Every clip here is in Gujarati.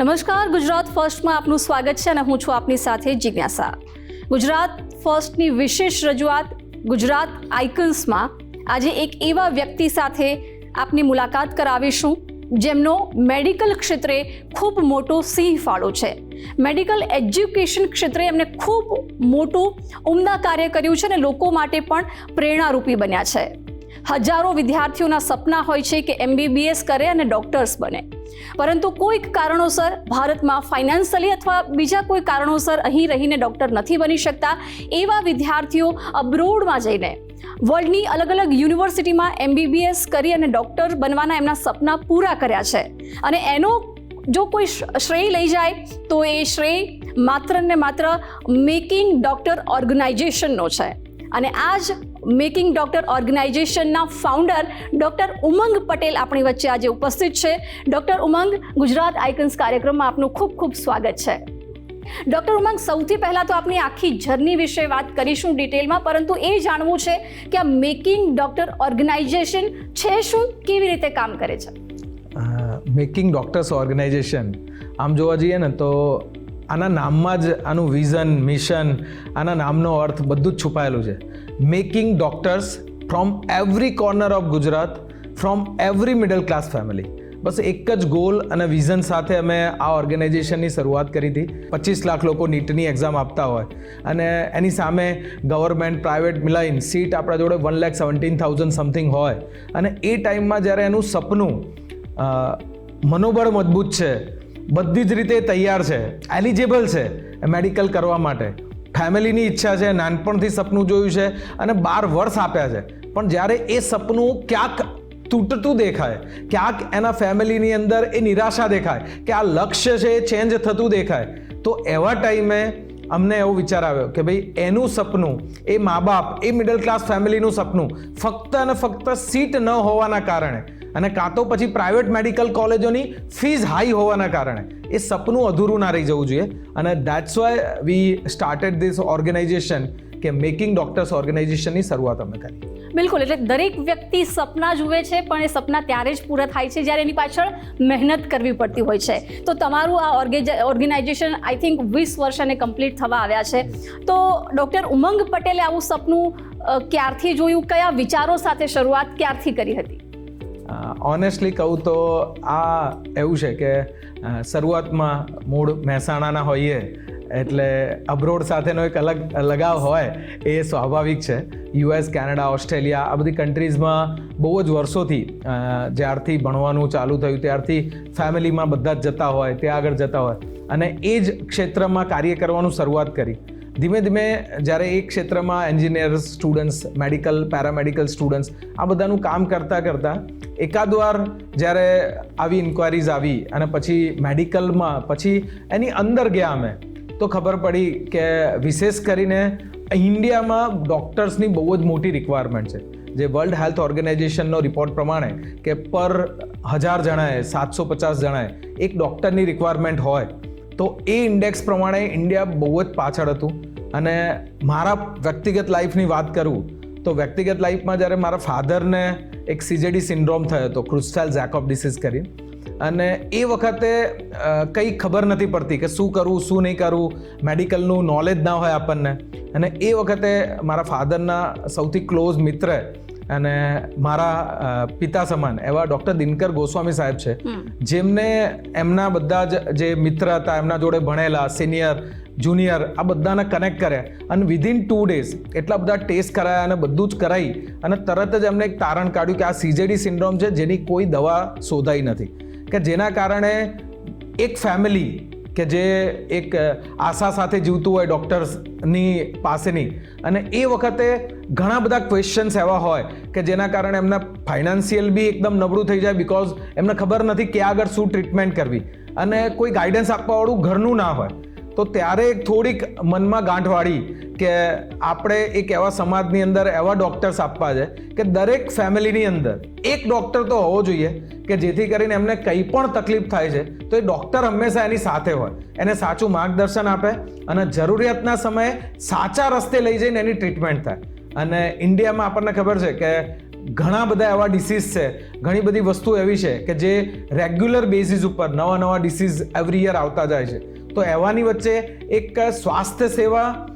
નમસ્કાર, ગુજરાત ફર્સ્ટમાં આપનું સ્વાગત છે અને હું છું આપની સાથે જિજ્ઞાસા. ગુજરાત ફર્સ્ટની વિશેષ રજૂઆત ગુજરાત આઇકન્સમાં આજે એક એવા વ્યક્તિ સાથે આપની મુલાકાત કરાવીશું, જેમનો મેડિકલ ક્ષેત્રે ખૂબ મોટો સિંહ ફાળો છે. મેડિકલ એજ્યુકેશન ક્ષેત્રે એમને ખૂબ મોટું, ઉમદા કાર્ય કર્યું છે અને લોકો માટે પણ પ્રેરણારૂપી બન્યા છે. હજારો વિદ્યાર્થીઓના સપના હોય છે કે એમબીબીએસ કરે અને ડોક્ટર્સ બને. પરંતુ કોઈક કારણોસર ભારતમાં ફાઇનાન્શિયલી અથવા બીજા કોઈ કારણોસર અહીં રહીને ડૉક્ટર નથી બની શકતા, એવા વિદ્યાર્થીઓ અબ્રોડમાં જઈને વર્લ્ડની અલગ અલગ યુનિવર્સિટીમાં એમબીબીએસ કરી અને ડૉક્ટર બનવાના એમના સપના પૂરા કર્યા છે. અને એનો જો કોઈ શ્રેય લઈ જાય, તો એ શ્રેય માત્ર ને માત્ર મેકિંગ ડોક્ટર ઓર્ગેનાઇઝેશનનો છે. અને આ જ મેકિંગ ડોક્ટર ઓર્ગેનાઇઝેશનના ફાઉન્ડર ડોક્ટર ઉમંગ પટેલ આપણી વચ્ચે આજે ઉપસ્થિત છે. ડોક્ટર ઉમંગ, ગુજરાત આઇકન્સ કાર્યક્રમમાં આપનું ખૂબ ખૂબ સ્વાગત છે. ડોક્ટર ઉમંગ, સૌથી પહેલાં તો આપની આખી જર્ની વિશે વાત કરીશું ડિટેલમાં, પરંતુ એ જાણવું છે કે આ મેકિંગ ડોક્ટર ઓર્ગેનાઇઝેશન છે શું, કેવી રીતે કામ કરે છે? મેકિંગ ડોક્ટર્સ ઓર્ગેનાઇઝેશન, આમ જોવા જઈએ ને તો આના નામમાં જ આનું વિઝન, મિશન, આના નામનો અર્થ બધું જ છુપાયેલું છે. Making doctors from every corner of Gujarat from every middle class family બસ એક જ ગોલ અને વિઝન સાથે અમે આ ઓર્ગેનાઇઝેશનની શરૂઆત કરી હતી. પચીસ લાખ લોકો નીટની એક્ઝામ આપતા હોય. અને એની સામે ગવર્મેન્ટ પ્રાઇવેટ મિલાઈન સીટ આપણા જોડે વન લેખ સેવન્ટીન થાઉઝન્ડ સમથિંગ હોય. અને એ ટાઈમમાં જ્યારે એનું સપનું મનોબળ મજબૂત છે, બધી જ રીતે તૈયાર છે એલિજિબલ છે મેડિકલ કરવા માટે ફેમિલીની ઈચ્છા છે, નાનપણથી સપનું જોયું છે અને બાર વર્ષ આપ્યા છે. પણ જ્યારે એ સપનું ક્યાંક તૂટતું દેખાય, ક્યાંક એના ફેમિલીની અંદર એ નિરાશા દેખાય, કે આ લક્ષ્ય છે એ ચેન્જ થતું દેખાય, તો એવા ટાઈમે અમને એવો વિચાર આવ્યો કે ભાઈ એનું સપનું, એ મા બાપ, એ મિડલ ક્લાસ ફેમિલીનું સપનું ફક્ત અને ફક્ત સીટ ન હોવાના કારણે અને કાં તો પછી પ્રાઇવેટ મેડિકલ કોલેજોની ફીઝ હાઈ હોવાના કારણે એ સપનું અધૂરું ના રહી જવું જોઈએ. અને that's why we started this organisation કે મેકિંગ ડોક્ટર્સ ઓર્ગેનાઇઝેશનની શરૂઆત અમે કરી. બિલકુલ, એટલે દરેક વ્યક્તિ સપના જુએ છે, પણ એ સપના ત્યારે જ પૂરા થાય છે જ્યારે એની પાછળ મહેનત કરવી પડતી હોય છે. તો તમારું આ ઓર્ગેનાઇઝેશન આઈ થિંક વીસ વર્ષ અને કમ્પ્લીટ થવા આવ્યા છે. તો ડૉક્ટર ઉમંગ પટેલે આવું સપનું ક્યારથી જોયું? કયા વિચારો સાથે શરૂઆત ક્યારથી કરી હતી? ઓનેસ્ટલી કહું તો આ એવું છે કે શરૂઆતમાં મૂળ મહેસાણાના હોઈએ, એટલે અબ્રોડ સાથેનો એક અલગ લગાવ હોય એ સ્વાભાવિક છે. યુએસ કેનેડા ઓસ્ટ્રેલિયા આ બધી કન્ટ્રીઝમાં બહુ જ વર્ષોથી જ્યારથી ભણવાનું ચાલુ થયું, ત્યારથી ફેમિલીમાં બધા જ જતા હોય, ત્યાં આગળ જતા હોય. અને એ જ ક્ષેત્રમાં કાર્ય કરવાનું શરૂઆત કરી. ધીમે ધીમે જ્યારે એ ક્ષેત્રમાં engineers students, medical, paramedical students, આ બધાનું કામ કરતાં કરતાં એકાદ વાર જ્યારે આવી ઇન્ક્વાયરીઝ આવી અને પછી મેડિકલમાં, પછી એની અંદર ગયા અમે, તો ખબર પડી કે વિશેષ કરીને ઇન્ડિયામાં ડૉક્ટર્સની બહુ જ મોટી રિક્વાયરમેન્ટ છે. જે વર્લ્ડ હેલ્થ ઓર્ગેનાઇઝેશનનો રિપોર્ટ પ્રમાણે કે પર હજાર જણાએ, સાતસો પચાસ જણાએ એક ડૉક્ટરની રિક્વાયરમેન્ટ હોય તો એ ઇન્ડેક્સ પ્રમાણે ઇન્ડિયા બહુ જ પાછળ હતું. અને મારા વ્યક્તિગત લાઈફની વાત કરું, તો વ્યક્તિગત લાઈફમાં જ્યારે મારા ફાધરને એક સીજેડી સિન્ડ્રોમ થયો હતો ક્રુસ્ટાઇલ ઝેકોપ ડિસીઝ કરી. અને એ વખતે કંઈ ખબર નથી પડતી કે શું કરવું શું નહીં કરવું મેડિકલનું નોલેજ ના હોય આપણને. અને એ વખતે મારા ફાધરના સૌથી ક્લોઝ મિત્ર અને મારા પિતા સમાન એવા ડૉક્ટર દિનકર ગોસ્વામી સાહેબ છે જેમને એમના બધા જ જે મિત્ર હતા એમના જોડે ભણેલા સિનિયર જુનિયર આ બધાને કનેક્ટ કર્યા. અને વિધિન ટુ ડેઝ એટલા બધા ટેસ્ટ કરાયા અને બધું જ કરાવી અને તરત જ એમને એક તારણ કાઢ્યું કે આ સીજેડી સિન્ડ્રોમ છે જેની કોઈ દવા શોધાઈ નથી. કે જેના કારણે એક ફેમિલી કે જે એક આશા સાથે જીવતું હોય ડૉક્ટર્સની પાસેની. અને એ વખતે ઘણા બધા ક્વેશ્ચન્સ એવા હોય કે જેના કારણે એમના ફાઇનાન્સિયલ બી એકદમ નબળું થઈ જાય બિકોઝ એમને ખબર નથી કે આગળ શું ટ્રીટમેન્ટ કરવી. અને કોઈ ગાઈડન્સ આપવાવાળું ઘરનું ના હોય. તો ત્યારે એક થોડીક મનમાં ગાંઠ વાળી કે આપણે એક એવા સમાજની અંદર એવા ડૉક્ટર્સ આપવા છે કે દરેક ફેમિલીની અંદર એક ડૉક્ટર તો હોવો જોઈએ કે જેથી કરીને એમને કંઈ પણ તકલીફ થાય છે તો એ ડૉક્ટર હંમેશા એની સાથે હોય. એને સાચું માર્ગદર્શન આપે અને જરૂરિયાતના સમયે સાચા રસ્તે લઈ જઈને એની ટ્રીટમેન્ટ થાય. અને ઇન્ડિયામાં આપણને ખબર છે કે ઘણા બધા એવા ડિસીઝ છે, ઘણી બધી વસ્તુ એવી છે કે જે રેગ્યુલર બેઝિસ ઉપર નવા નવા ડિસીઝ એવરી યર આવતા જાય છે. તો એવાની વચ્ચે એક સ્વાસ્થ્ય સેવા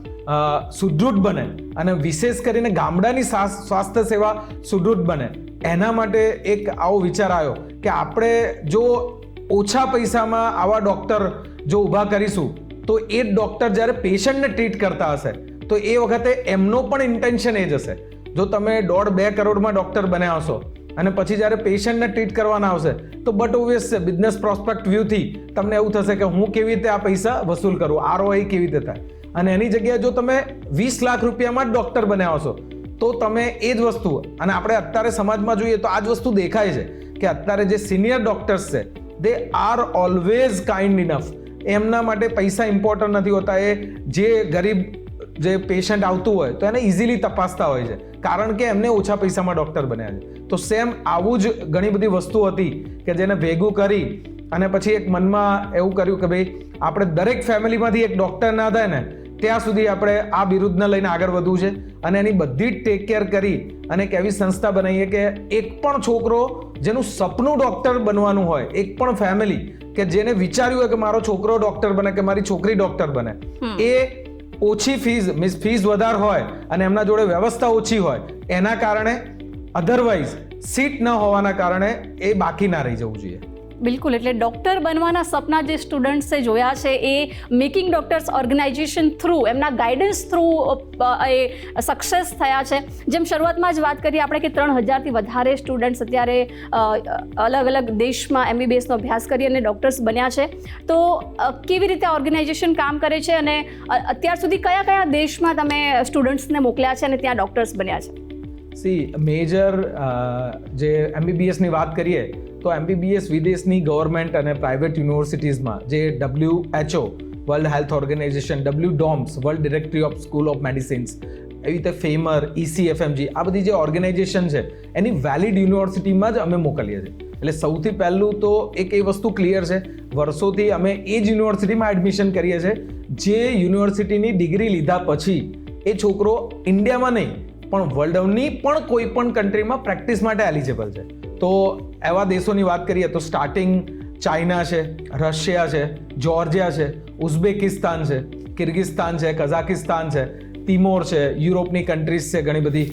સુદૃઢ બને અને વિશેષ કરીને ગામડાની સ્વા- સ્વાસ્થ્ય સેવા સુદૃઢ બને. એના માટે એક આવો વિચાર આવ્યો કે આપણે જો ઓછા પૈસામાં આવા ડૉક્ટર જો ઊભા કરીશું, તો એ ડૉક્ટર જ્યારે પેશન્ટને ટ્રીટ કરતા હશે, તો એ વખતે એમનો પણ ઇન્ટેન્શન એ જ હશે. જો તમે દોઢ બે કરોડમાં ડૉક્ટર બન્યા હશો અને પછી જ્યારે પેશન્ટને ટ્રીટ કરવાના આવશે, તો બટ ઓબ્વિયસ છે, બિઝનેસ પ્રોસ્પેક્ટ વ્યૂથી તમને એવું થશે કે હું કેવી રીતે આ પૈસા વસૂલ કરું, આરઓઆઈ કેવી રીતે થાય? અને એની જગ્યાએ જો તમે વીસ લાખ રૂપિયામાં જ ડૉક્ટર બન્યા હશો, તો તમે એ જ વસ્તુ, અને આપણે અત્યારે સમાજમાં જોઈએ તો આ જ વસ્તુ દેખાય છે કે અત્યારે જે સિનિયર ડૉક્ટર્સ છે they are always kind enough એમના માટે પૈસા ઇમ્પોર્ટન્ટ નથી હોતા. એ જે ગરીબ જે પેશન્ટ આવતું હોય, તો એને ઇઝીલી તપાસતા હોય છે. કારણ કે એમને ઓછા પૈસામાં ડૉક્ટર બન્યા છે. તો સેમ આવું જ ઘણી બધી વસ્તુ હતી કે જેને ભેગું કરી અને પછી એક મનમાં એવું કર્યું કે ભાઈ આપણે દરેક ફેમિલીમાંથી એક ડૉક્ટર ના થાય ને ત્યાં સુધી આપણે આ બિરુદને લઈને આગળ વધવું છે. અને એની બધી જ ટેક કેર કરી અને એક એવી સંસ્થા બનાવીએ કે એક પણ છોકરો જેનું સપનું ડૉક્ટર બનવાનું હોય એક પણ ફેમિલી કે જેને વિચાર્યું હોય કે મારો છોકરો ડૉક્ટર બને કે મારી છોકરી ડૉક્ટર બને એ ઓછી ફીસ મીન્સ ફીસ વધારે હોય અને એમના જોડે વ્યવસ્થા ઓછી હોય, એના કારણે અધરવાઇઝ સીટ ન હોવાના કારણે એ બાકી ના રહી જવું જોઈએ. બિલકુલ, એટલે ડૉક્ટર બનવાના સપના જે સ્ટુડન્ટ્સે જોયા છે એ મેકિંગ ડૉક્ટર્સ ઓર્ગેનાઇઝેશન થ્રુ એમના ગાઈડન્સ થ્રુ એ સક્સેસ થયા છે. જેમ શરૂઆતમાં જ વાત કરીએ આપણે કે ત્રણ હજારથી વધારે સ્ટુડન્ટ્સ અત્યારે અલગ અલગ દેશમાં એમબીબીએસનો અભ્યાસ કરી અને ડૉક્ટર્સ બન્યા છે. તો કેવી રીતે ઓર્ગેનાઇઝેશન કામ કરે છે અને અત્યાર સુધી કયા કયા દેશમાં તમે સ્ટુડન્ટ્સને મોકલ્યા છે અને ત્યાં ડૉક્ટર્સ બન્યા છે? સી મેજર જે એમબીબીએસની વાત કરીએ, તો એમબીબીએસ વિદેશની ગવર્મેન્ટ અને પ્રાઇવેટ યુનિવર્સિટીઝમાં જે W HO world health organisation W DOMS world directory of school of medicines એવી રીતે ફેમર ઇસીએફએમજી આ બધી જે ઓર્ગેનાઇઝેશન છે, એની વેલિડ યુનિવર્સિટીમાં જ અમે મોકલીએ છીએ. એટલે સૌથી પહેલું તો એક એ વસ્તુ ક્લિયર છે, વર્ષોથી અમે એ જ યુનિવર્સિટીમાં એડમિશન કરીએ છીએ, જે યુનિવર્સિટીની ડિગ્રી લીધા પછી એ છોકરો ઇન્ડિયામાં નહીં પણ વર્લ્ડની પણ કોઈ પણ કન્ટ્રીમાં પ્રેક્ટિસ માટે એલિજિબલ છે. તો એવા દેશોની વાત કરીએ તો સ્ટાર્ટિંગ ચાઇના છે, રશિયા છે, જોર્જિયા છે, ઉઝબેકિસ્તાન છે, કિર્ગિસ્તાન છે, કઝાકિસ્તાન છે, તિમોર છે, યુરોપની કન્ટ્રીઝ છે, ઘણી બધી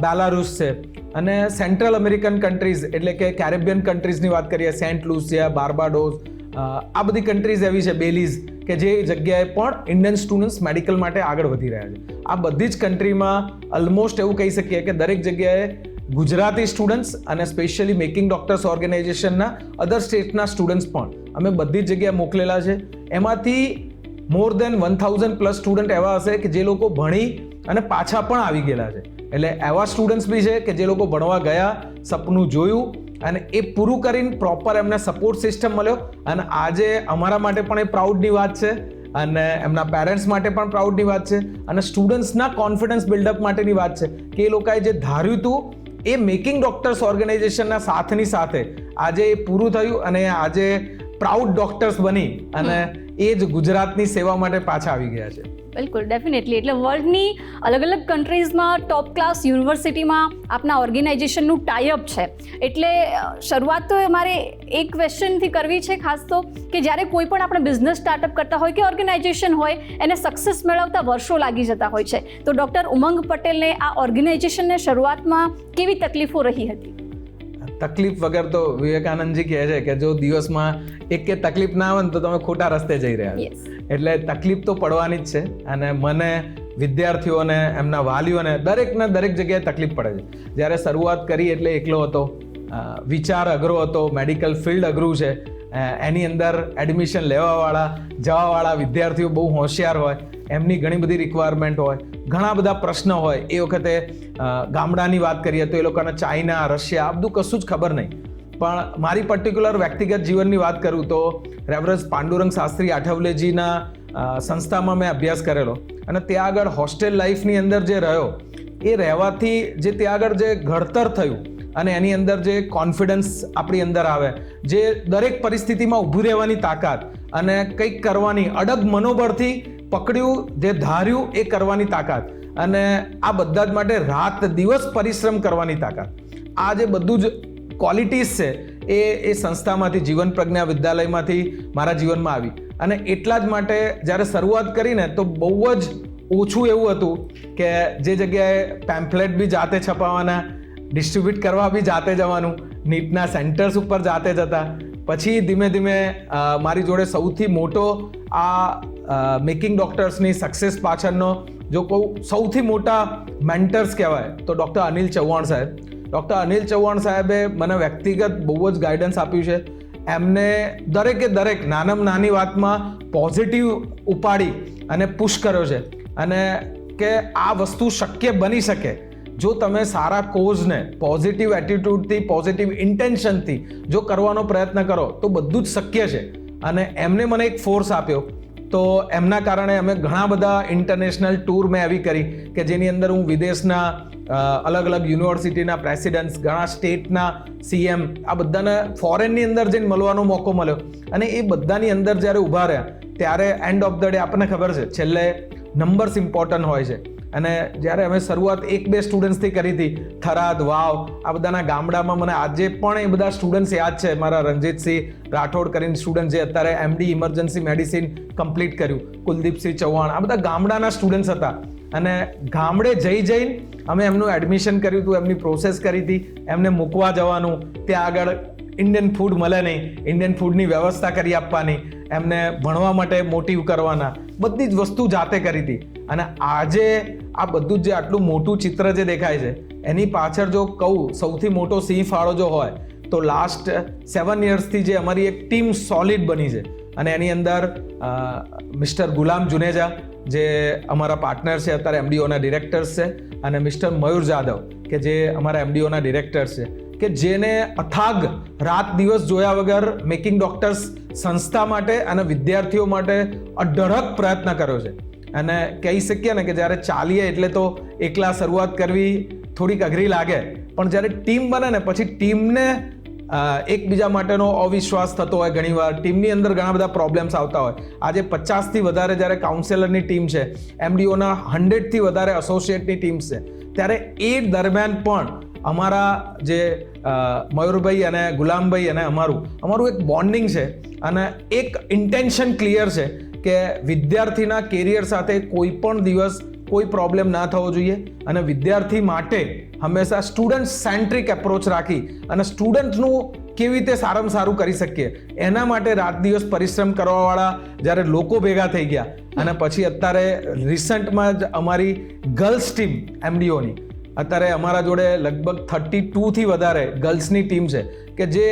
બેલારુસ છે. અને સેન્ટ્રલ અમેરિકન કન્ટ્રીઝ એટલે કે કેરેબિયન કન્ટ્રીઝની વાત કરીએ સેન્ટ લુસિયા બાર્બાડોસ આ બધી કન્ટ્રીઝ એવી છે બેલીઝ કે જે જગ્યાએ પણ ઇન્ડિયન સ્ટુડન્ટ્સ મેડિકલ માટે આગળ વધી રહ્યા છે. આ બધી જ કન્ટ્રીમાં ઓલમોસ્ટ એવું કહી શકીએ કે દરેક જગ્યાએ ગુજરાતી સ્ટુડન્ટ્સ અને સ્પેશિયલી મેકિંગ ડોક્ટર્સ ઓર્ગેનાઇઝેશનના અધર સ્ટેટના સ્ટુડન્ટ્સ પણ અમે બધી જ જગ્યાએ મોકલેલા છે. એમાંથી more than one thousand plus student એવા હશે કે જે લોકો ભણી અને પાછા પણ આવી ગયેલા છે. એટલે એવા સ્ટુડન્ટ્સ બી છે કે જે લોકો ભણવા ગયા, સપનું જોયું અને એ પૂરું કરીને પ્રોપર એમને સપોર્ટ સિસ્ટમ મળ્યો. અને આજે અમારા માટે પણ એ પ્રાઉડની વાત છે. અને એમના પેરેન્ટ્સ માટે પણ પ્રાઉડની વાત છે. અને સ્ટુડન્ટ્સના કોન્ફિડન્સ બિલ્ડઅપ માટેની વાત છે કે એ લોકોએ જે ધાર્યું હતું એ મેકિંગ ડોક્ટર્સ ઓર્ગેનાઇઝેશનના સાથની સાથે આજે એ પૂરું થયું અને આજે પ્રાઉડ ડોક્ટર્સ બની અને એ જ ગુજરાતની સેવા માટે પાછા આવી ગયા છે. બિલકુલ ડેફિનેટલી એટલે વર્લ્ડની અલગ અલગ કન્ટ્રીઝમાં ટોપ ક્લાસ યુનિવર્સિટીમાં આપના ઓર્ગેનાઇઝેશનનું ટાઈઅપ છે. એટલે શરૂઆત તો અમારે એક ક્વેશ્ચનથી કરવી છે, ખાસ તો કે જ્યારે કોઈ પણ આપણે બિઝનેસ સ્ટાર્ટઅપ કરતા હોય કે ઓર્ગેનાઇઝેશન હોય, એને સક્સેસ મેળવતા વર્ષો લાગી જતા હોય છે. તો ડૉક્ટર ઉમંગ પટેલને આ ઓર્ગેનાઇઝેશનને શરૂઆતમાં કેવી તકલીફો રહી હતી? તકલીફ વગર તો વિવેકાનંદજી કહે છે કે જો દિવસમાં એક કે તકલીફ ના આવે ને તો તમે ખોટા રસ્તે જઈ રહ્યા છો. એટલે તકલીફ તો પડવાની જ છે અને મને વિદ્યાર્થીઓને એમના વાલીઓને દરેકને દરેક જગ્યાએ તકલીફ પડે છે. જ્યારે શરૂઆત કરી એટલે એકલો હતો વિચાર અઘરો હતો મેડિકલ ફિલ્ડ અઘરું છે એની અંદર એડમિશન લેવાવાળા જવાવાળા વિદ્યાર્થીઓ બહુ હોશિયાર હોય એમની ઘણી બધી રિક્વાયરમેન્ટ હોય, ઘણા બધા પ્રશ્ન હોય. એ વખતે ગામડાની વાત કરીએ તો એ લોકોને ચાઇના, રશિયા, આ બધું કશું જ ખબર નહીં. પણ મારી પર્ટિક્યુલર વ્યક્તિગત જીવનની વાત કરું તો, રેવરજ પાંડુરંગ શાસ્ત્રી આઠવલેજીના સંસ્થામાં મેં અભ્યાસ કરેલો. અને ત્યાં આગળ હોસ્ટેલ લાઈફની અંદર જે રહ્યો, એ રહેવાથી જે ત્યાં આગળ જે ઘડતર થયું અને એની અંદર જે કોન્ફિડન્સ આપણી અંદર આવે, જે દરેક પરિસ્થિતિમાં ઊભું રહેવાની તાકાત અને કંઈક કરવાની અડગ મનોબળથી પકડ્યું, જે ધાર્યું, એ કરવાની તાકાત. અને આ બધા જ માટે રાત દિવસ પરિશ્રમ કરવાની તાકાત. આ જે બધું જ ક્વોલિટીઝ છે, એ એ સંસ્થામાંથી, જીવન પ્રજ્ઞા વિદ્યાલયમાંથી મારા જીવનમાં આવી. અને એટલા જ માટે જ્યારે શરૂઆત કરીને તો બહુ જ ઓછું એવું હતું કે જે જગ્યાએ પેમ્પલેટ બી જાતે છપાવવાના ડિસ્ટ્રીબ્યુટ કરવા બી જાતે જવાનું, નીટના સેન્ટર્સ ઉપર જાતે જતા. પછી ધીમે ધીમે મારી જોડે સૌથી મોટો આ મેકિંગ ડૉક્ટર્સની સક્સેસ પાછળનો જો કહું સૌથી મોટા મેન્ટર્સ કહેવાય, તો ડૉક્ટર અનિલ ચૌહાણ સાહેબ. ડૉક્ટર અનિલ ચૌહાણ સાહેબે મને વ્યક્તિગત બહુ જ ગાઈડન્સ આપ્યું છે. એમને દરેકે દરેક નાનામાં નાની વાતમાં પોઝિટિવ ઉપાડી અને પુશ કર્યો છે. અને કે આ વસ્તુ શક્ય બની શકે. જો તમે સારા કોઝને પોઝિટિવ એટીટ્યૂડથી પોઝિટિવ ઇન્ટેન્શનથી જો કરવાનો પ્રયત્ન કરો, તો બધું જ શક્ય છે. અને એમને મને એક ફોર્સ આપ્યો. તો એમના કારણે અમે ઘણા બધા ઇન્ટરનેશનલ ટૂર મેં એવી કરી કે જેની અંદર હું વિદેશના અલગ અલગ યુનિવર્સિટીના પ્રેસિડેન્ટ્સ ઘણા સ્ટેટના સીએમ આ બધાને ફોરેનની અંદર જઈને મળવાનો મોકો મળ્યો. અને એ બધાની અંદર જ્યારે ઊભા રહ્યા, ત્યારે એન્ડ ઓફ ધ ડે આપણને ખબર છે, છેલ્લે નંબર્સ ઇમ્પોર્ટન્ટ હોય છે. અને જ્યારે અમે શરૂઆત એક બે સ્ટુડન્ટ્સથી કરી હતી, થરાદ, વાવ, આ બધાના ગામડામાં મને આજે પણ એ બધા સ્ટુડન્ટ્સ યાદ છે. મારા રણજીતસિંહ રાઠોડ કરીને સ્ટુડન્ટ જે અત્યારે એમડી ઇમરજન્સી મેડિસિન કમ્પ્લીટ કર્યું. કુલદીપસિંહ ચૌહાણ, આ બધા ગામડાના સ્ટુડન્ટ્સ હતા. અને ગામડે જઈ જઈને અમે એમનું એડમિશન કર્યું હતું, એમની પ્રોસેસ કરી હતી. એમને મૂકવા જવાનું, ત્યાં આગળ ઇન્ડિયન ફૂડ મળે નહીં ઇન્ડિયન ફૂડની વ્યવસ્થા કરી આપવાની, એમને ભણવા માટે મોટિવ કરવાના, બધી જ વસ્તુ જાતે કરી હતી. અને આજે આ બધું જ આટલું મોટું ચિત્ર જે દેખાય છે, એની પાછળ જો કહું, સૌથી મોટો સિંહ ફાળો જો હોય, તો લાસ્ટ સેવન યર્સથી જે અમારી એક ટીમ સોલિડ બની છે. અને એની અંદર મિસ્ટર ગુલામ જુનેજા, જે અમારા પાર્ટનર છે, અત્યારે એમડીઓના ડિરેક્ટર્સ છે, અને મિસ્ટર મયુર જાદવ કે જે અમારા એમડીઓના ડિરેક્ટર્સ છે, કે જેને અથાગ રાત દિવસ જોયા વગર મેકિંગ ડોક્ટર્સ સંસ્થા માટે અને વિદ્યાર્થીઓ માટે અઢળક પ્રયત્ન કર્યો છે. અને કહી શકીએ ને કે જ્યારે ચાલીએ એટલે તો એકલા શરૂઆત કરવી થોડીક અઘરી લાગે. પણ જ્યારે ટીમ બને ને, પછી ટીમને એકબીજા માટેનો અવિશ્વાસ થતો હોય ઘણીવાર. ટીમની અંદર ઘણા બધા પ્રોબ્લેમ્સ આવતા હોય. આજે પચાસથી વધારે જ્યારે કાઉન્સેલરની ટીમ છે એમડીઓના હંડ્રેડથી વધારે એસોસિએટની ટીમ છે, ત્યારે એ દરમિયાન પણ અમારા જે મયુરભાઈ અને ગુલામભાઈ અને અમારું અમારું એક બોન્ડિંગ છે અને એક ઇન્ટેન્શન ક્લિયર છે કે વિદ્યાર્થીના કેરિયર સાથે કોઈ પણ દિવસ કોઈ પ્રોબ્લેમ ના થવો જોઈએ અને વિદ્યાર્થી માટે હંમેશા સ્ટુડન્ટ સેન્ટ્રિક એપ્રોચ રાખી અને સ્ટુડન્ટનું કેવી રીતે સારામાં સારું કરી શકીએ, એના માટે રાત દિવસ પરિશ્રમ કરવાવાળા જ્યારે લોકો ભેગા થઈ ગયા અને પછી અત્યારે રિસન્ટમાં જ અમારી ગર્લ્સ ટીમ એમડીઓની અત્યારે અમારા જોડે લગભગ થર્ટી ટુથી વધારે ગર્લ્સની ટીમ છે કે જે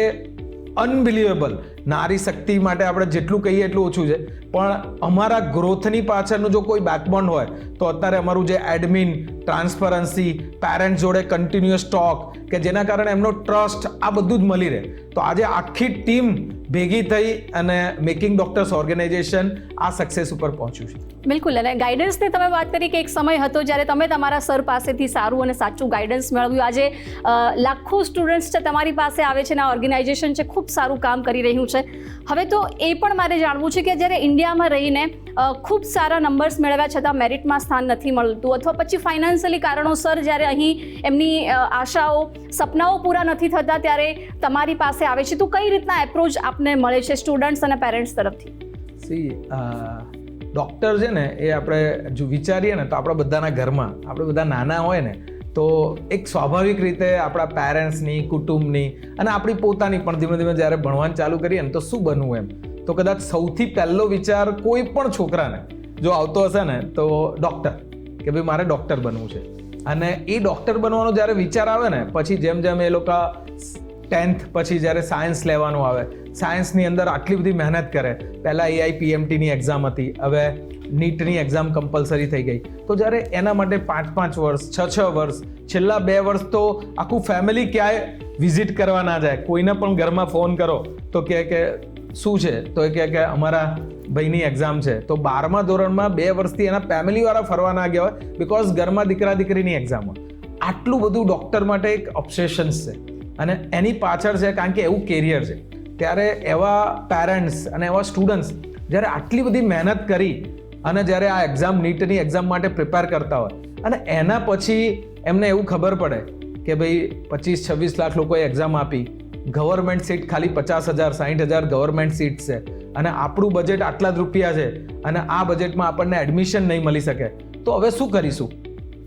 અનબિલિવેબલ નારી શક્તિ માટે આપણે જેટલું કહીએ એટલું ઓછું છે. પણ અમારા ગ્રોથની પાછળનું જો કોઈ બેકબોન્ડ હોય, તો અત્યારે અમારું જે એડમિન ટ્રાન્સપરન્સી પેરેન્ટ્સ જોડે કન્ટિન્યુઅસ ટોક કે જેના કારણે એમનો ટ્રસ્ટ આ બધું જ મળી રહે. તો આજે આખી ટીમ ભેગી થઈ અને મેકિંગ ડોક્ટર્સ ઓર્ગેનાઇઝેશન આ સક્સેસ ઉપર પહોંચ્યું છે. બિલકુલ, અને ગાઈડન્સની તમે વાત કરી કે એક સમય હતો જ્યારે તમે તમારા સર પાસેથી સારું અને સાચું ગાઈડન્સ મેળવ્યું. આજે લાખો સ્ટુડન્ટ્સ છે તમારી પાસે આવે છે અને આ ઓર્ગેનાઇઝેશન છે, ખૂબ સારું કામ કરી રહ્યું છે. હવે તો એ પણ મારે જાણવું છે કે જ્યારે ઇન્ડિયામાં રહીને ખૂબ સારા નંબર્સ મેળવ્યા છતાં મેરિટમાં સ્થાન નથી મળતું અથવા પછી ફાઇનાન્શિયલી કારણોસર જ્યારે અહીં એમની આશાઓ, સપનાઓ પૂરા નથી થતા ત્યારે તમારી પાસે આવે છે, તો કઈ રીતના એપ્રોચ આપને મળે છે સ્ટુડન્ટ્સ અને પેરેન્ટ્સ તરફથી. સી ડૉક્ટર છે ને, એ આપણે જો વિચારીએ ને, તો આપણા બધાના ઘરમાં, આપણે બધા નાના હોય ને, તો એક સ્વાભાવિક રીતે આપણા પેરેન્ટ્સની કુટુંબની અને આપણી પોતાની પણ ધીમે ધીમે જ્યારે ભણવાનું ચાલુ કરીએ ને, તો શું બનવું એમ? તો કદાચ સૌથી પહેલો વિચાર કોઈ પણ છોકરાને જો આવતો હશે ને, તો ડૉક્ટર કે ભાઈ મારે ડૉક્ટર બનવું છે. અને એ ડૉક્ટર બનવાનો જ્યારે વિચાર આવે ને, પછી જેમ જેમ એ લોકો ટેન્થ પછી જ્યારે સાયન્સ લેવાનું આવે સાયન્સની અંદર આટલી બધી મહેનત કરે. પહેલાં એઆઈ પીએમટીની એક્ઝામ હતી. હવે નીટની એક્ઝામ કમ્પલસરી થઈ ગઈ. તો જ્યારે એના માટે પાંચ પાંચ વર્ષ, છ છ વર્ષ, છેલ્લા બે વર્ષ તો આખું ફેમિલી ક્યાંય વિઝિટ કરવા ના જાય. કોઈને પણ ઘરમાં ફોન કરો તો કહે કે, શું છે? તો એ કહે કે, અમારા ભાઈની એક્ઝામ છે. તો બારમા ધોરણમાં બે વર્ષથી એના ફેમિલીવાળા ફરવા ના ગયા હોય બિકોઝ ઘરમાં દીકરા દીકરીની એક્ઝામ હોય. આટલું બધું ડૉક્ટર માટે એક ઓબ્સેશન્સ છે. અને એની પાછળ છે કારણ કે એવું કેરિયર છે. ત્યારે એવા પેરેન્ટ્સ અને એવા સ્ટુડન્ટ્સ જ્યારે આટલી બધી મહેનત કરી અને જ્યારે આ એક્ઝામ નીટની એક્ઝામ માટે પ્રિપેર કરતા હોય અને એના પછી એમને એવું ખબર પડે કે ભાઈ પચીસ, છવ્વીસ લાખ લોકોએ એક્ઝામ આપી ગવર્મેન્ટ સીટ ખાલી પચાસ હજાર સાઠ હજાર ગવર્મેન્ટ સીટ છે અને આપણું બજેટ આટલા જ રૂપિયા છે અને આ બજેટમાં આપણને એડમિશન નહીં મળી શકે. તો હવે શું કરીશું?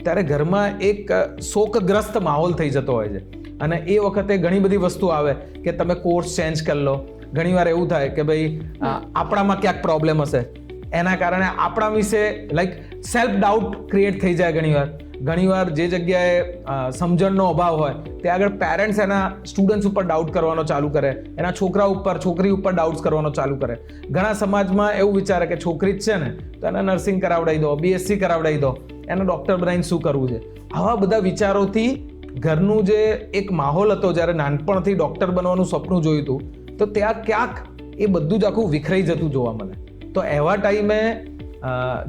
ત્યારે ઘરમાં એક શોકગ્રસ્ત માહોલ થઈ જતો હોય છે. અને એ વખતે ઘણી બધી વસ્તુ આવે કે તમે કોર્સ ચેન્જ કરી લો. ઘણીવાર એવું થાય કે ભાઈ આપણામાં ક્યાંક પ્રોબ્લેમ હશે. એના કારણે આપણા વિશે લાઈક સેલ્ફ ડાઉટ ક્રિએટ થઈ જાય ઘણીવાર. ઘણીવાર જે જગ્યાએ સમજણનો અભાવ હોય, તે આગળ પેરેન્ટ્સ એના સ્ટુડન્ટ્સ ઉપર ડાઉટ કરવાનો ચાલુ કરે. એના છોકરા ઉપર, છોકરી ઉપર ડાઉટ્સ કરવાનો ચાલુ કરે. ઘણા સમાજમાં એવું વિચારે કે છોકરી જ છે ને, તો એને નર્સિંગ કરાવડાવી દો બીએસસી કરાવડાવી દો. એને ડૉક્ટર બનાવીને શું કરવું છે? આવા બધા વિચારોથી ઘરનું જે એક માહોલ હતો જ્યારે નાનપણથી ડૉક્ટર બનવાનું સપનું જોયું હતું, તો ત્યાં ક્યાંક એ બધું જ આખું વિખરાઈ જતું જોવા મળે. તો એવા ટાઈમે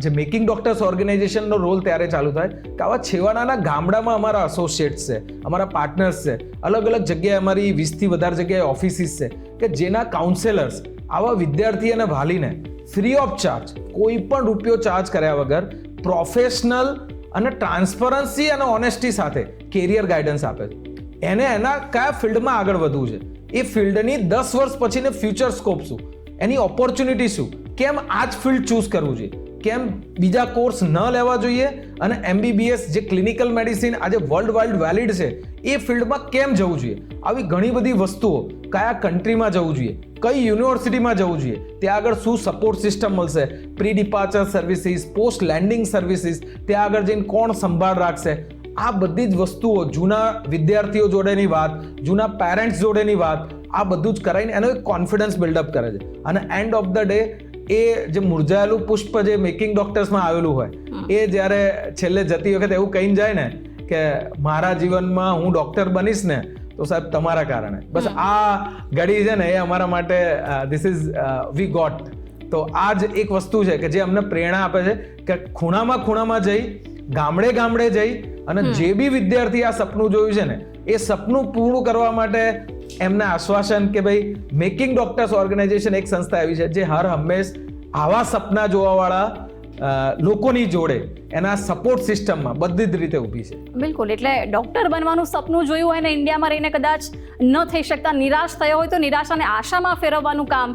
જે મેકિંગ ડોક્ટર્સ ઓર્ગેનાઇઝેશનનો રોલ ત્યારે ચાલુ થાય કે આવા છેવાડાના ગામડામાં અમારા એસોસિએટ્સ છે, અમારા પાર્ટનર્સ છે, અલગ અલગ જગ્યાએ અમારી વીસથી વધારે જગ્યાએ ઓફિસીસ છે, કે જેના કાઉન્સેલર્સ આવા વિદ્યાર્થી અને વાલીને ફ્રી ઓફ ચાર્જ કોઈ પણ રૂપિયો ચાર્જ કર્યા વગર પ્રોફેશનલ અને ટ્રાન્સપરન્સી અને ઓનેસ્ટી સાથે કેરિયર ગાઈડન્સ આપે છે. એને એના કયા ફિલ્ડમાં આગળ વધવું છે? એ ફિલ્ડની દસ વર્ષ પછીને ફ્યુચર સ્કોપ શું? એની ઓપોર્ચ્યુનિટી શું? કેમ આ જ ફિલ્ડ ચૂઝ કરવું જોઈએ? કેમ બીજા કોર્સ ન લેવા જોઈએ અને એમબીબીએસ જે ક્લિનિકલ મેડિસિન આજે વર્લ્ડ વાઇડ વેલિડ છે, એ ફિલ્ડમાં કેમ જવું જોઈએ? આવી ઘણી બધી વસ્તુઓ કયા કન્ટ્રીમાં જવું જોઈએ? કઈ યુનિવર્સિટીમાં જવું જોઈએ? ત્યાં આગળ શું સપોર્ટ સિસ્ટમ મળશે? Pre departure services post landing services ત્યાં આગળ જઈને કોણ સંભાળ રાખશે? આ બધી જ વસ્તુઓ જૂના વિદ્યાર્થીઓ જોડેની વાત, જૂના પેરેન્ટ્સ જોડેની વાત, આ બધું જ કરાવીને એનો એક કોન્ફિડન્સ બિલ્ડઅપ કરે છે. અને એન્ડ ઓફ ધ ડે એ જે મુરઝાયેલું પુષ્પ જે મેકિંગ ડોક્ટર્સમાં આવેલું હોય એ જ્યારે છેલ્લે જતી વખતે એવું કહીને જાય ને કે મારા જીવનમાં હું ડોક્ટર બનીશ ને તો સાહેબ તમારા કારણે. બસ આ ઘડી છે ને એ અમારા માટે ધીસ ઇઝ વી ગોટ તો આ જ એક વસ્તુ છે કે જે અમને પ્રેરણા આપે છે કે ખૂણામાં ખૂણામાં જઈ ગામડે ગામડે જઈ અને જે બી વિદ્યાર્થી આ સપનું જોયું છે ને એ સપનું પૂરું કરવા માટે એમને આશ્વાસન કે ભાઈ મેકિંગ ડોક્ટર્સ ઓર્ગેનાઇઝેશન એક સંસ્થા એવી છે જે હર હંમેશ આવા સપના જોવાવાળા લોકોની જોડે એના સપોર્ટ સિસ્ટમમાં બધી જ રીતે ઊભી છે. બિલકુલ, એટલે ડૉક્ટર બનવાનું સપનું જોયું હોય ને ઇન્ડિયામાં રહીને કદાચ ન થઈ શકતા, નિરાશ થયો હોય તો નિરાશાને આશામાં ફેરવવાનું કામ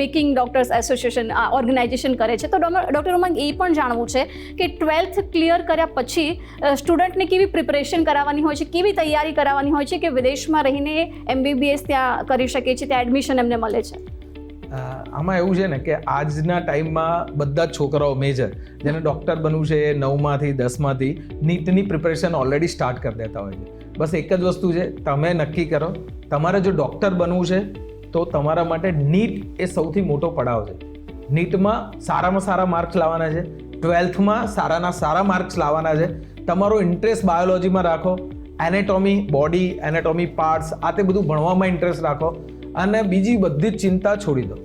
મેકિંગ ડોક્ટર્સ એસોસિએશન ઓર્ગેનાઇઝેશન કરે છે. તો ડૉક્ટર ઉમંગ, એ પણ જાણવું છે કે ટ્વેલ્થ ક્લિયર કર્યા પછી સ્ટુડન્ટને કેવી પ્રિપરેશન કરાવવાની હોય છે, કેવી તૈયારી કરાવવાની હોય છે કે વિદેશમાં રહીને એમબીબીએસ ત્યાં કરી શકે છે, ત્યાં એડમિશન એમને મળે છે? આમાં એવું છે ને કે આજના ટાઈમમાં બધા જ છોકરાઓ મેજર જેને ડૉક્ટર બનવું છે નવમાંથી, દસમાંથી, નીટની પ્રિપરેશન ઓલરેડી સ્ટાર્ટ કરી દેતા હોય છે. બસ એક જ વસ્તુ છે, તમે નક્કી કરો, તમારે જો ડૉક્ટર બનવું છે, તો તમારા માટે નીટ એ સૌથી મોટો પડાવ છે. નીટમાં સારામાં સારા માર્ક્સ લાવવાના છે ટ્વેલ્થમાં સારાના સારા માર્ક્સ લાવવાના છે. તમારો ઇન્ટરેસ્ટ બાયોલોજીમાં રાખો એનેટોમી બોડી એનેટોમી પાર્ટ્સ આ તે બધું ભણવામાં ઇન્ટરેસ્ટ રાખો. અને બીજી બધી જ ચિંતા છોડી દો.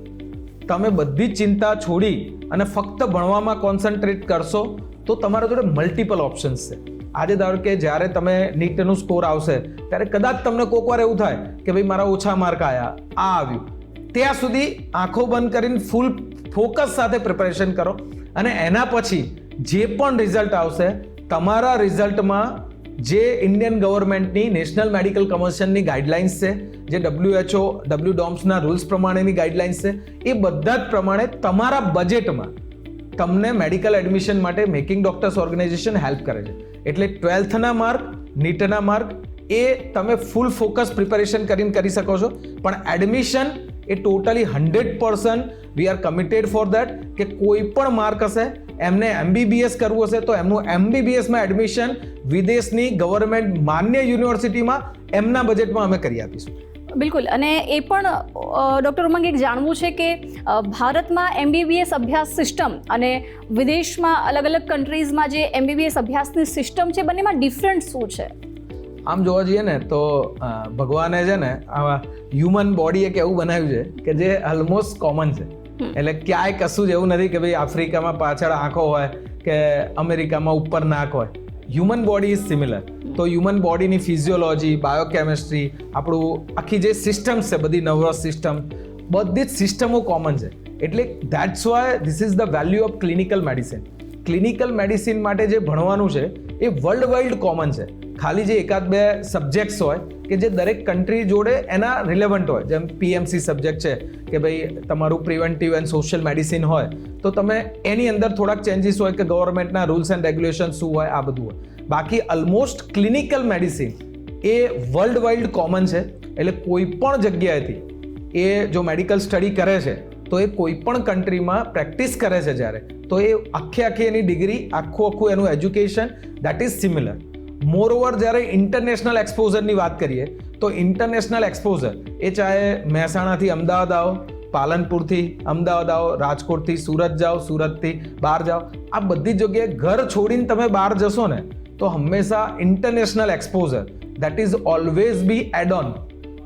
તમે બધી જ ચિંતા છોડી અને ફક્ત ભણવામાં કોન્સન્ટ્રેટ કરશો, તો તમારા જોડે મલ્ટિપલ ઓપ્શન્સ છે. આજે ધારો કે જ્યારે તમે નીટનું સ્કોર આવશે, ત્યારે કદાચ તમને કોક વાર એવું થાય કે ભાઈ મારા ઓછા માર્ક આવ્યા આ આવ્યું. ત્યાં સુધી આંખો બંધ કરીને ફૂલ ફોકસ સાથે પ્રિપરેશન કરો અને એના પછી જે પણ રિઝલ્ટ આવશે, તમારા રિઝલ્ટમાં જે ઇન્ડિયન ગવર્મેન્ટની નેશનલ મેડિકલ કમિશનની ગાઈડલાઇન્સ છે, જે ડબ્લ્યુએચઓ ડબલ્યુ ડોમ્સના રૂલ્સ પ્રમાણેની ગાઈડલાઇન્સ છે, એ બધા જ પ્રમાણે તમારા બજેટમાં તમને મેડિકલ એડમિશન માટે મેકિંગ ડોક્ટર્સ ઓર્ગેનાઇઝેશન હેલ્પ કરે છે. એટલે ટ્વેલ્થના માર્ક નીટના માર્ક એ તમે ફૂલ ફોકસ પ્રિપેરેશન કરીને કરી શકો છો. પણ admission A totally hundred percent we are committed for that કે કોઈ પણ માર્ક હશે એમને એમબીબીએસ કરવું હશે તો એમનું એમબીબીએસમાં એડમિશન વિદેશની ગવર્મેન્ટ માન્ય યુનિવર્સિટીમાં એમના બજેટમાં અમે કરી આપીશું. બિલકુલ. અને એ પણ ડૉક્ટર ઉમંગ એક જાણવું છે કે ભારતમાં એમબીબીએસ અભ્યાસ સિસ્ટમ અને વિદેશમાં અલગ અલગ કન્ટ્રીઝમાં જે એમબીબીએસ અભ્યાસની સિસ્ટમ છે બંનેમાં ડિફરન્ટ શું છે? આમ જોવા જઈએ ને તો ભગવાને છે ને આવા હ્યુમન બોડી એક એવું બનાવ્યું છે કે જે ઓલમોસ્ટ કોમન છે. એટલે ક્યાંય કશું જ એવું નથી કે ભાઈ આફ્રિકામાં પાછળ આંખો હોય કે અમેરિકામાં ઉપર નાક હોય. હ્યુમન બોડી ઇઝ સિમિલર તો હ્યુમન બોડીની ફિઝિયોલોજી બાયોકેમિસ્ટ્રી આપણું આખી જે સિસ્ટમ્સ છે બધી નર્વસ સિસ્ટમ બધી જ સિસ્ટમો કોમન છે. એટલે that's why this is the value of clinical medicine clinical medicine માટે જે ભણવાનું છે એ વર્લ્ડ વાઇડ કોમન છે. ખાલી જે એકાદ બે સબ્જેક્ટ્સ હોય કે જે દરેક કન્ટ્રી જોડે એના રિલેવન્ટ હોય, જેમ પીએમસી સબ્જેક્ટ છે, કે ભાઈ તમારું પ્રિવેન્ટિવ એન્ડ સોશિયલ મેડિસિન હોય, તો તમે એની અંદર થોડાક ચેન્જીસ હોય કે ગવર્મેન્ટના રૂલ્સ એન્ડ રેગ્યુલેશન શું હોય, આ બધું હોય. બાકી ઓલમોસ્ટ ક્લિનિકલ મેડિસિન એ વર્લ્ડ વાઇડ કોમન છે, એટલે કોઈ પણ જગ્યાએથી એ જો મેડિકલ સ્ટડી કરે છે, તો એ કોઈ પણ કન્ટ્રીમાં પ્રેક્ટિસ કરે છે જ્યારે. તો એ આખી આખી એની ડિગ્રી આખું આખું એનું education that is similar more over જ્યારે ઇન્ટરનેશનલ એક્સપોઝરની વાત કરીએ, તો ઇન્ટરનેશનલ એક્સપોઝર એ ચાહે મહેસાણાથી અમદાવાદ આવો, પાલનપુરથી અમદાવાદ આવો, રાજકોટથી સુરત જાઓ, સુરતથી બહાર જાઓ, આ બધી જગ્યાએ ઘર છોડીને તમે બહાર જશો ને, તો હંમેશા international exposure that is always be add on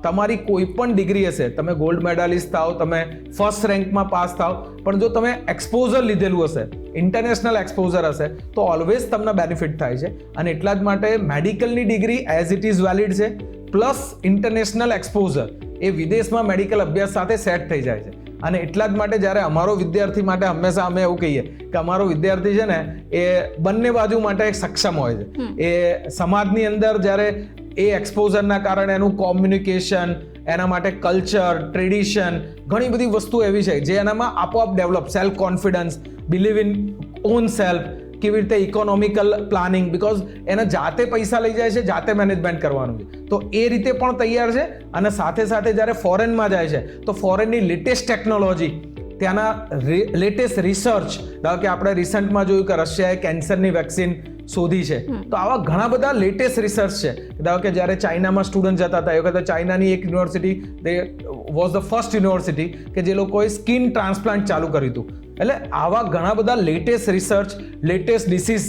તમારી કોઈ પણ ડિગ્રી હશે તમે ગોલ્ડ મેડાલિસ્ટ થાઓ તમે ફર્સ્ટ રેન્કમાં પાસ થાઓ પણ જો તમે એક્સપોઝર લીધેલું હશે ઇન્ટરનેશનલ એક્સપોઝર હશે તો ઓલવેઝ તમને બેનિફિટ થાય છે. અને એટલા જ માટે મેડિકલની degree as it is valid છે પ્લસ ઇન્ટરનેશનલ એક્સપોઝર એ વિદેશમાં મેડિકલ અભ્યાસ સાથે સેટ થઈ જાય છે. અને એટલા જ માટે જ્યારે અમારો વિદ્યાર્થી માટે હંમેશા અમે એવું કહીએ કે અમારો વિદ્યાર્થી છે ને એ બંને બાજુ માટે સક્ષમ હોય છે. એ સમાજની અંદર જ્યારે એ એક્સપોઝરના કારણે એનું કોમ્યુનિકેશન એના માટે કલ્ચર ટ્રેડિશન ઘણી બધી વસ્તુ એવી છે જે એનામાં આપોઆપ develop self confidence believe in on self કેવી રીતે ઇકોનોમિકલ પ્લાનિંગ બિકોઝ એને જાતે પૈસા લઈ જાય છે જાતે મેનેજમેન્ટ કરવાનું છે. તો એ રીતે પણ તૈયાર છે અને સાથે સાથે જ્યારે ફોરેનમાં જાય છે તો ફોરેનની લેટેસ્ટ ટેકનોલોજી ત્યાંના લેટેસ્ટ રિસર્ચ ધારો કે આપણે રિસન્ટમાં જોયું કે રશિયાએ કેન્સરની વેક્સિન શોધી છે. તો આવા ઘણા બધા લેટેસ્ટ રિસર્ચ છે. ધારો કે જ્યારે ચાઇનામાં સ્ટુડન્ટ જતા હતા, એ વખતે ચાઇનાની એક યુનિવર્સિટી, તે વોઝ ધ ફર્સ્ટ યુનિવર્સિટી કે જે લોકોએ સ્કિન ટ્રાન્સપ્લાન્ટ ચાલુ કર્યું હતું. એટલે આવા ઘણા બધા લેટેસ્ટ રિસર્ચ લેટેસ્ટ ડિસીઝ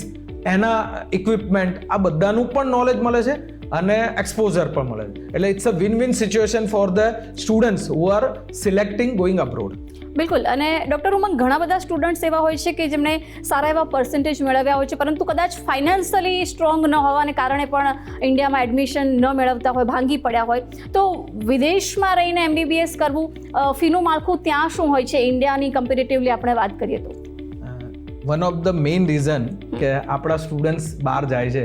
એના ઇક્વિપમેન્ટ આ બધાનું પણ નોલેજ મળે છે. અને એક્સપોઝર પણ મળે. છે એટલે it's a win win situation for the students who are selecting going abroad બિલકુલ. અને ડૉક્ટર ઉમંગ ઘણા બધા સ્ટુડન્ટ્સ એવા હોય છે કે જેમણે સારા એવા પર્સન્ટેજ મેળવ્યા હોય છે પરંતુ કદાચ ફાઇનાન્શિયલી સ્ટ્રોંગ ન હોવાને કારણે પણ ઇન્ડિયામાં એડમિશન ન મેળવતા હોય ભાંગી પડ્યા હોય. તો વિદેશમાં રહીને એમબીબીએસ કરવું ફીનું માળખું ત્યાં શું હોય છે? ઇન્ડિયાની કમ્પેરેટિવલી આપણે વાત કરીએ તો. One of the main reason કે આપણા સ્ટુડન્ટ્સ બહાર જાય છે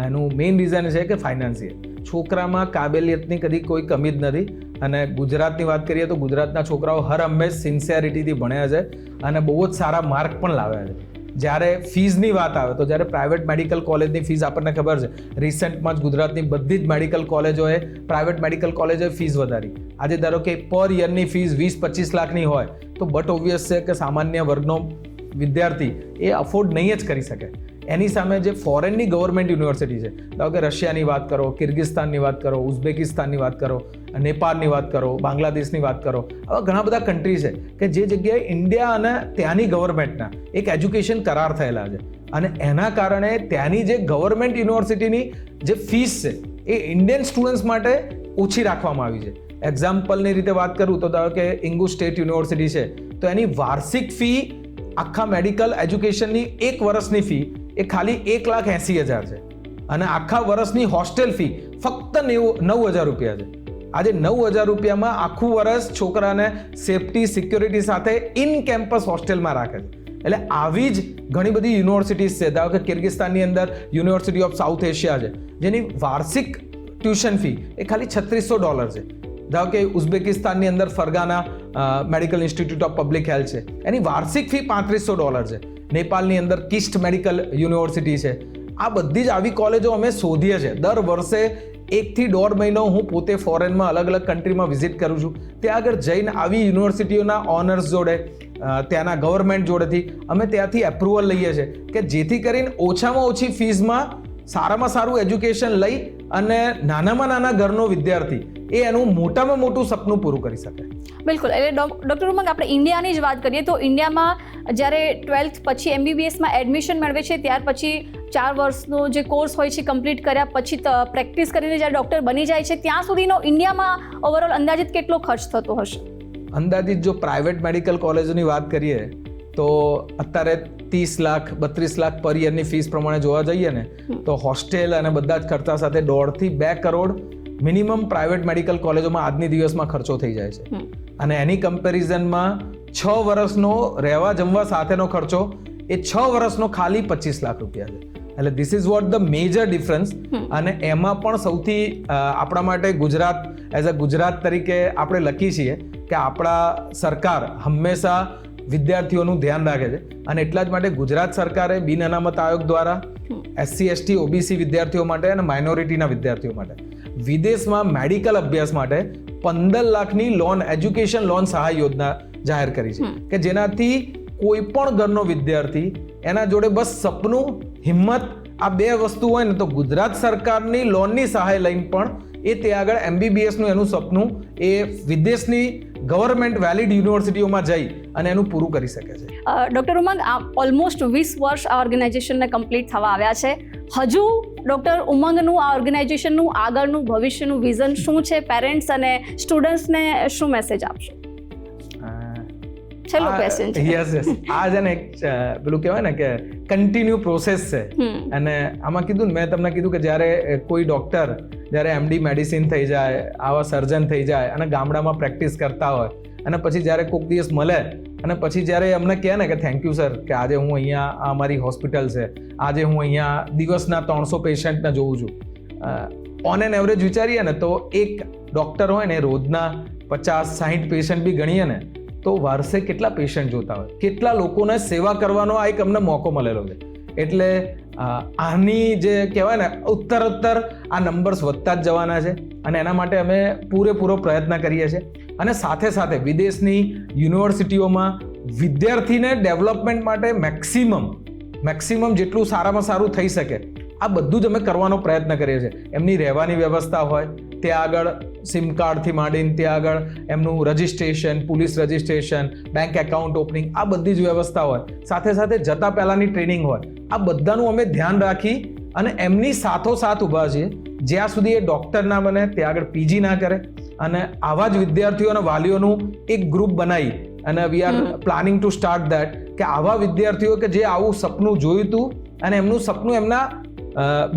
એનું મેઇન રીઝન છે કે ફાઇનાન્સિયલ છોકરામાં કાબેલિયતની કદી કોઈ કમી જ નથી. અને ગુજરાતની વાત કરીએ તો ગુજરાતના છોકરાઓ હર હંમેશ સિન્સિયરિટીથી ભણ્યા છે અને બહુ જ સારા માર્ક પણ લાવ્યા છે. જ્યારે ફીઝની વાત આવે તો જ્યારે પ્રાઇવેટ મેડિકલ કોલેજની ફીસ આપણને ખબર છે. રિસન્ટમાં જ ગુજરાતની બધી જ મેડિકલ કોલેજોએ પ્રાઇવેટ મેડિકલ કોલેજોએ ફીસ વધારી. આજે ધારો કે પર યરની ફીસ વીસ પચીસ લાખની હોય, તો બટ ઓબ્વિયસ છે કે સામાન્ય વર્ગનો વિદ્યાર્થી એ અફોર્ડ નહીં જ કરી શકે. એની સામે જે ફોરેનની ગવર્મેન્ટ યુનિવર્સિટી છે, ધારો કે રશિયાની વાત કરો, કિર્ગિસ્તાનની વાત કરો, ઉઝબેકિસ્તાનની વાત કરો, નેપાળની વાત કરો, બાંગ્લાદેશની વાત કરો, આવા ઘણા બધા કન્ટ્રી છે કે જે જગ્યાએ ઇન્ડિયા અને ત્યાંની ગવર્મેન્ટના એક એજ્યુકેશન કરાર થયેલા છે. અને એના કારણે ત્યાંની જે ગવર્મેન્ટ યુનિવર્સિટીની જે ફીસ છે, એ ઇન્ડિયન સ્ટુડન્ટ્સ માટે ઓછી રાખવામાં આવી છે. એક્ઝામ્પલની રીતે વાત કરું તો ધારો કે ઇંગુ સ્ટેટ યુનિવર્સિટી છે, તો એની વાર્ષિક ફી આખા મેડિકલ એજ્યુકેશનની એક વર્ષની ફી એ ખાલી એક લાખ એંસી હજાર છે. અને આખા વર્ષની હોસ્ટેલ ફી ફક્ત નેવું, નવ હજાર રૂપિયા છે. આજે નવ હજાર રૂપિયામાં આખું વર્ષ છોકરાને સેફટી સિક્યોરિટી સાથે ઇન કેમ્પસ હોસ્ટેલમાં રાખે છે. એટલે આવી જ ઘણી બધી યુનિવર્સિટીઝ છે. ધારો કે કિર્ગિસ્તાનની અંદર યુનિવર્સિટી ઓફ સાઉથ એશિયા છે. જેની વાર્ષિક ટ્યુશન ફી એ ખાલી છત્રીસો ડોલર છે. ધારો કે ઉઝબેકિસ્તાનની અંદર Fergana medical institute of public health છે. એની વાર્ષિક ફી પાંત્રીસો ડોલર છે. નેપાળની અંદર કિસ્ટ મેડિકલ યુનિવર્સિટી છે. આ બધી જ આવી કોલેજો અમે શોધીએ છીએ. દર વર્ષે એકથી દોઢ મહિનો હું પોતે ફોરેનમાં અલગ અલગ કન્ટ્રીમાં વિઝિટ કરું છું. ત્યાં આગળ જઈને આવી યુનિવર્સિટીઓના ઓનર્સ જોડે ત્યાંના ગવર્મેન્ટ જોડેથી અમે ત્યાંથી એપ્રુવલ લઈએ છીએ કે જેથી કરીને ઓછામાં ઓછી ફીઝમાં સારામાં સારું એજ્યુકેશન લઈ અને નાનામાં નાના ઘરનો વિદ્યાર્થી એ એનું મોટામાં મોટું સપનું પૂરું કરી શકે. બિલકુલ. એટલે ડોક- ડૉક્ટર ઉમંગ આપણે ઇન્ડિયાની જ વાત કરીએ તો ઇન્ડિયામાં જ્યારે ટ્વેલ્થ પછી એમબીબીએસમાં એડમિશન મેળવે છે ત્યાર પછી ચાર વર્ષનો જે કોર્સ હોય છે કમ્પ્લીટ કર્યા પછી પ્રેક્ટિસ કરીને જ્યારે ડૉક્ટર બની જાય છે ત્યાં સુધીનો ઇન્ડિયામાં ઓવરઓલ અંદાજિત કેટલો ખર્ચ થતો હશે? અંદાજિત જો પ્રાઇવેટ મેડિકલ કોલેજોની વાત કરીએ તો અત્યારે ત્રીસ લાખ બત્રીસ લાખ પર યરની ફીસ પ્રમાણે જોવા જઈએ ને તો હોસ્ટેલ અને બધા જ ખર્ચા સાથે દોઢથી બે કરોડ મિનિમમ પ્રાઇવેટ મેડિકલ કોલેજોમાં આજની દિવસમાં ખર્ચો થઈ જાય છે. અને એની કમ્પેરિઝનમાં છ વર્ષનો રહેવા જમવા સાથેનો ખર્ચો એ છ વર્ષનો ખાલી પચીસ લાખ રૂપિયા છે. એટલે this is what the major difference અને એમાં પણ સૌથી આપણા માટે ગુજરાત એઝ અ ગુજરાત તરીકે આપણે લખી છીએ કે આપણા સરકાર હંમેશા વિદ્યાર્થીઓનું ધ્યાન રાખે છે. અને એટલા જ માટે ગુજરાત સરકારે બિન અનામત આયોગ દ્વારા એસસી એસટી ઓબીસી વિદ્યાર્થીઓ માટે અને માઇનોરિટીના વિદ્યાર્થીઓ માટે વિદેશમાં મેડિકલ અભ્યાસ માટે પંદર લાખની લોન એજ્યુકેશન લોન સહાય યોજના જાહેર કરી છે. કે જેનાથી કોઈ પણ ઘરનો વિદ્યાર્થી એના જોડે બસ સપનું હિંમત આ બે વસ્તુ હોય ને તો ગુજરાત સરકારની લોનની સહાય લઈને પણ એ તે આગળ એમબીબીએસનું એનું સપનું એ વિદેશની ગવર્મેન્ટ વેલિડ યુનિવર્સિટીઓમાં જઈ અને એનું પૂરું કરી શકે છે. ડૉક્ટર ઉમંગ ઓલમોસ્ટ વીસ વર્ષ આ ઓર્ગેનાઇઝેશનને કમ્પ્લીટ થવા આવ્યા છે. હજુ ડૉક્ટર ઉમંગનું આ ઓર્ગેનાઇઝેશનનું આગળનું ભવિષ્યનું વિઝન શું છે? પેરેન્ટ્સ અને સ્ટુડન્ટ્સને શું મેસેજ આપશો? છેલ્લો ક્વેશ્ચન છે. યસ યસ આ છે ને એક પેલું કહેવાય ને કે કન્ટિન્યુ પ્રોસેસ છે. અને આમાં કીધું ને મેં તમને કીધું કે જ્યારે કોઈ ડોક્ટર જ્યારે એમડી મેડિસિન થઈ જાય આવા સર્જન થઈ જાય અને ગામડામાં પ્રેક્ટિસ કરતા હોય અને પછી જ્યારે કોઈક દિવસ મળે અને પછી જ્યારે અમને કહે ને કે થેન્ક યુ સર કે આજે હું અહીંયા આ અમારી હોસ્પિટલ છે. આજે હું અહીંયા દિવસના ત્રણસો પેશન્ટને જોઉં છું. ઓન એન એવરેજ વિચારીએ ને તો એક ડૉક્ટર હોય ને રોજના પચાસ સાહીઠ પેશન્ટ બી ગણીએ ને તો વારસે કેટલા પેશન્ટ જોતા હોય? કેટલા લોકોને સેવા કરવાનો આ એક અમને મોકો મળેલો છે. એટલે આની જે કહેવાય ને, ઉત્તરોત્તર આ નંબર્સ વધતા જ જવાના છે અને એના માટે અમે પૂરેપૂરો પ્રયત્ન કરીએ છીએ. અને સાથે સાથે વિદેશની યુનિવર્સિટીઓમાં વિદ્યાર્થીને ડેવલપમેન્ટ માટે મેક્સિમમ મેક્સિમમ જેટલું સારામાં સારું થઈ શકે, આ બધું જ અમે કરવાનો પ્રયત્ન કરીએ છીએ. એમની રહેવાની વ્યવસ્થા હોય ત્યાં આગળ સિમ કાર્ડથી માંડીને ત્યાં આગળ એમનું registration police registration bank account opening આ બધી જ વ્યવસ્થા હોય. સાથે સાથે જતા પહેલાંની ટ્રેનિંગ હોય. આ બધાનું અમે ધ્યાન રાખી અને એમની સાથોસાથ ઊભા છીએ. જ્યાં સુધી એ ડૉક્ટર ના બને ત્યાં આગળ પીજી ના કરે અને આવા જ વિદ્યાર્થીઓ અને વાલીઓનું એક ગ્રુપ બનાવી અને we are planning to start that કે આવા વિદ્યાર્થીઓ કે જે આવું સપનું જોયું હતું અને એમનું સપનું એમના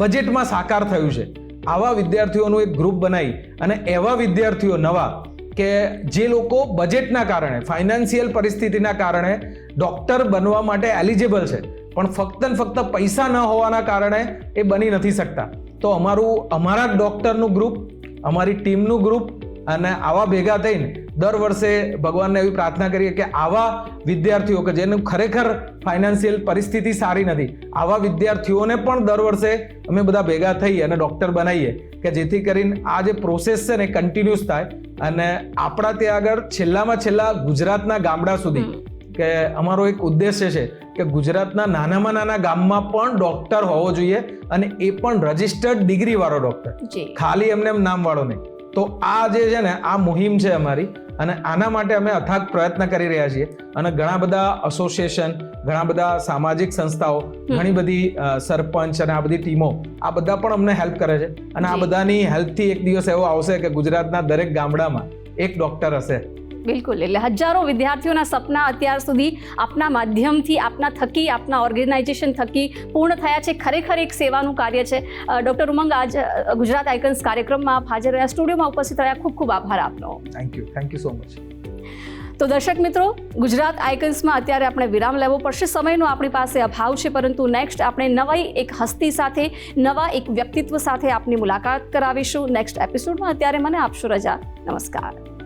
બજેટમાં સાકાર થયું છે. આવા વિદ્યાર્થીઓનું એક ગ્રુપ બનાવી અને એવા વિદ્યાર્થીઓ નવા કે જે લોકો બજેટના કારણે, ફાઇનાન્શિયલ પરિસ્થિતિના કારણે ડૉક્ટર બનવા માટે એલિજિબલ છે. પણ ફક્ત ને ફક્ત પૈસા ન હોવાના કારણે એ બની નથી શકતા. તો અમારું, અમારા ડૉક્ટરનું ગ્રુપ, અમારી ટીમનું ગ્રુપ અને આવા ભેગા થઈને દર વર્ષે ભગવાનને એવી પ્રાર્થના કરીએ કે આવા વિદ્યાર્થીઓ કે જેનું ખરેખર ફાઇનાન્શિયલ પરિસ્થિતિ સારી નથી આવા વિદ્યાર્થીઓને પણ દર વર્ષે અમે બધા ભેગા થઈએ અને ડૉક્ટર બનાવીએ કે જેથી કરીને આ જે પ્રોસેસ છે ને કન્ટિન્યુઅસ થાય અને આપણા ત્યાં આગળ છેલ્લામાં છેલ્લા ગુજરાતના ગામડા સુધી કે અમારો એક ઉદ્દેશ્ય છે કે ગુજરાતના નાનામાં નાના ગામમાં પણ ડૉક્ટર હોવો જોઈએ અને એ પણ રજિસ્ટર્ડ ડિગ્રી વાળો ડૉક્ટર ખાલી એમને એમ નામ વાળો નહીં. તો આ જે છે ને આ મુહિમ છે અમારી અને આના માટે અમે અથાગ પ્રયત્ન કરી રહ્યા છીએ. અને ઘણા બધા એસોસિએશન ઘણા બધા સામાજિક સંસ્થાઓ ઘણી બધી સરપંચ અને આ બધી ટીમો આ બધા પણ અમને હેલ્પ કરે છે. અને આ બધાની હેલ્પથી એક દિવસ એવો આવશે કે ગુજરાતના દરેક ગામડામાં એક ડોક્ટર હશે. બિલકુલ એટલે હજારો વિદ્યાર્થીઓના સપના અત્યાર સુધી આપના માધ્યમથી આપના થકી આપના ઓર્ગેનાઇઝેશન થકી પૂર્ણ થયા છે. ખરેખર એક સેવાનું કાર્ય છે. ડૉક્ટર ઉમંગ આજ ગુજરાત આઇકન્સ કાર્યક્રમમાં આપ હાજર રહ્યા. સ્ટુડિયોમાં ઉપસ્થિત રહ્યા. ખૂબ ખૂબ આભાર આપનો. Thank you thank you so much તો દર્શક મિત્રો ગુજરાત આઇકન્સમાં અત્યારે આપણે વિરામ લેવો પડશે. સમયનો આપણી પાસે અભાવ છે પરંતુ નેક્સ્ટ આપણે નવાઈ એક હસ્તી સાથે નવા એક વ્યક્તિત્વ સાથે આપની મુલાકાત કરાવીશું. નેક્સ્ટ એપિસોડમાં અત્યારે મને આપશો રજા. નમસ્કાર.